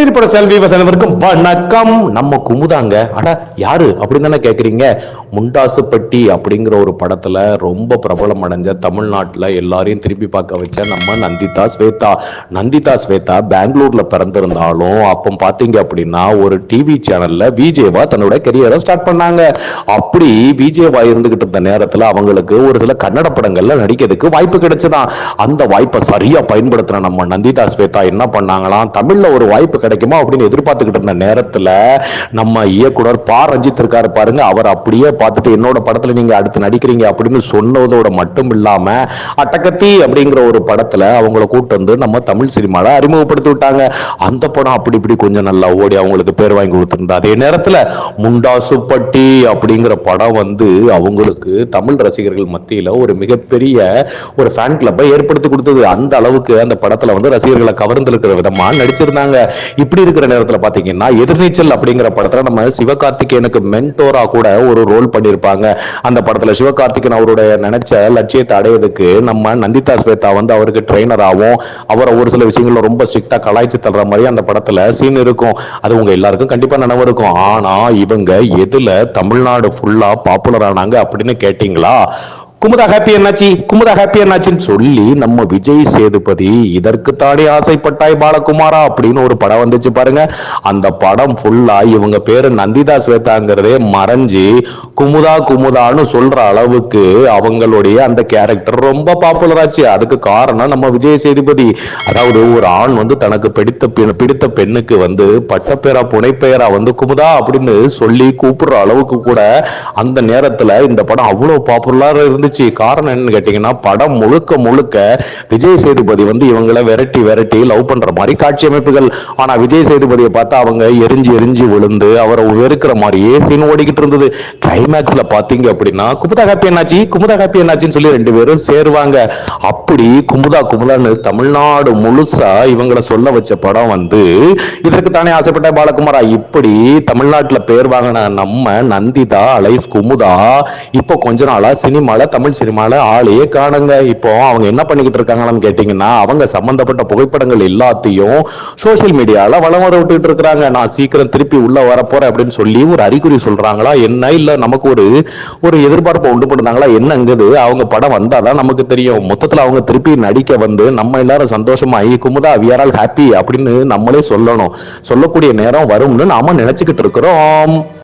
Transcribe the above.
இப்ப செல்வி வசனவருக்கும் வணக்கம். நம்ம குமுதாங்க. அட யாரு அப்படின்னு தானே கேக்குறீங்க? முண்டாசுப்பட்டி அப்படிங்கிற ஒரு படத்துல ரொம்ப பிரபலம் அடைஞ்ச தமிழ்நாட்டுல எல்லாரையும் திருப்பி பார்க்க வச்ச நம்ம நந்திதா ஸ்வேதா. நந்திதா ஸ்வேதா பெங்களூர்ல பிறந்திருந்தாலும் அப்போ பாத்தீங்க அப்படின்னா ஒரு டிவி சேனல்ல விஜேவா தன்னோட கெரியரை ஸ்டார்ட் பண்ணாங்க. அப்படி விஜேவா இருந்துகிட்டு இருந்த நேரத்துல அவங்களுக்கு ஒரு சில கன்னட படங்கள்ல நடிக்கிறதுக்கு வாய்ப்பு கிடைச்சதான். அந்த வாய்ப்பை சரியா பயன்படுத்தின நம்ம நந்திதா ஸ்வேதா என்ன பண்ணாங்களாம்? தமிழ்ல ஒரு வாய்ப்பு கிடைக்குமா அப்படின்னு எதிர்பார்த்துக்கிட்டு இருந்த நேரத்துல நம்ம இயக்குனர் பா. ரஞ்சித் இருக்காரு பாருங்க. அவர் அப்படியே பார்த்துட்டு என்னோட படத்துல நீங்க அடுத்து நடிக்கிறீங்க அப்படின்னு சொன்னதோட மட்டும் இல்லாம அட்டகத்தி அப்படிங்கிற ஒரு படத்துல அவங்கள கூட்டு வந்து நம்ம தமிழ் சினிமால அறிமுகப்படுத்தி விட்டாங்க. அந்த படம் அப்படி இப்படி கொஞ்சம் நல்லா ஓடி அவங்களுக்கு பேர் வாங்கி கொடுத்துருந்தா அதே நேரத்துல முண்டாசுப்பட்டி அப்படிங்கிற படம் வந்து அவங்களுக்கு தமிழ் ரசிகர்கள் மத்தியில ஒரு மிகப்பெரிய ஒரு ஃபேன் கிளப்பை ஏற்படுத்தி கொடுத்தது. அந்த அளவுக்கு அந்த படத்துல வந்து ரசிகர்களை கவர்ந்திருக்கிற விதமா நடிச்சிருந்தாங்க. இப்படி இருக்கிற நேரத்துல பாத்தீங்கன்னா எதிர்நீச்சல் அப்படிங்கிற படத்துல நம்ம சிவகார்த்திகேயனுக்கு மென்டோரா கூட ஒரு ரோல் பண்ணிருப்பாங்க. அந்த படத்துல சிவகார்த்திகேயன் அவருடைய நினைச்ச லட்சியத்தை அடையிறதுக்கு நம்ம நந்திதா ஸ்வேதா வந்து அவருக்கு ட்ரெயினராகவும் அவரை ஒரு சில விஷயங்கள்ல ரொம்ப ஸ்ட்ரிக்டா கலாய்ச்சி தள்ளுற மாதிரி அந்த படத்துல சீன் இருக்கும். அது உங்க எல்லாருக்கும் கண்டிப்பா நினைவு இருக்கும். ஆனா இவங்க எதுல தமிழ்நாடு ஃபுல்லா பாப்புலர் ஆனாங்க அப்படின்னு கேட்டீங்களா? குமுதா ஹாப்பி என்னாச்சி? குமுதா ஹாப்பி என்னாச்சுன்னு சொல்லி நம்ம விஜய் சேதுபதி இதற்கு தானே ஆசைப்பட்டாய் பாலகுமாரா அப்படின்னு ஒரு படம் வந்துச்சு பாருங்க. அந்த படம் ஃபுல்லா இவங்க பேரு நந்திதா ஸ்வேதாங்கிறதே மறைஞ்சு குமுதா குமுதான்னு சொல்ற அளவுக்கு அவங்களுடைய அந்த கேரக்டர் ரொம்ப பாப்புலர் ஆச்சு. அதுக்கு காரணம் நம்ம விஜய் சேதுபதி. அதாவது ஒரு ஆண் வந்து தனக்கு பிடித்த பிடித்த பெண்ணுக்கு வந்து பட்டப்பேரா புனைப்பெயரா வந்து குமுதா அப்படின்னு சொல்லி கூப்பிடுற அளவுக்கு கூட அந்த நேரத்துல இந்த படம் அவ்வளவு பாப்புலரா இருந்துச்சு காரணம் என்னன்னு கேட்டீங்கன்னா படம் முழுக்க முழுக்க விஜய் சேதுபதி வந்து இவங்கள விரட்டி விரட்டி லவ் பண்ற மாதிரி காட்சி அமைப்புகள். ஆனா விஜய் சேதுபதியை பார்த்தா அவங்க எரிஞ்சு எரிஞ்சு விழுந்து அவரை வெறுக்கிற மாதிரியே சீன் ஓடிக்கிட்டு இருந்தது. கிளைமேக்ஸ்ல பாத்தீங்க அப்படின்னா குமுதா காப்பி என்னாச்சு? குமுதா காப்பி என்னாச்சுன்னு சொல்லி ரெண்டு பேரும் சேருவாங்க. அப்படி குமுதா குமுதான்னு தமிழ்நாடு முழுசா இவங்கள சொல்ல வச்ச படம் வந்து இதற்கு தானே ஆசைப்பட்ட பாலகுமாரா? இப்படி தமிழ்நாட்டுல பேர் வாங்கின நம்ம நந்திதா அலைஸ் குமுதா இப்போ கொஞ்ச நாளா சினிமால தமிழ் சினிமால ஆளையே காணுங்க. இப்போ அவங்க என்ன பண்ணிக்கிட்டு இருக்காங்கன்னு கேட்டீங்கன்னா அவங்க சம்பந்தப்பட்ட புகைப்படங்கள் எல்லாத்தையும் சோசியல் மீடியால வளம் வர விட்டுட்டு இருக்கிறாங்க. நான் சீக்கிரம் திருப்பி உள்ள வரப்போறேன் அப்படின்னு சொல்லி ஒரு அறிகுறி சொல்றாங்களா? என்ன? இல்ல நமக்கு ஒரு ஒரு எதிர்பார்ப்பை உண்டு பண்ணுறாங்களா என்னங்குது அவங்க படம் வந்தாதான் நமக்கு தெரியும். மொத்தத்துல அவங்க திருப்பி நடிக்க வந்து நம்ம எல்லாரும் ஆகி Kumudha we are all happy அப்படின்னு நம்மளே சொல்லணும். சொல்லக்கூடிய நேரம் வரும்னு நாம நினைச்சுக்கிட்டு இருக்கிறோம்.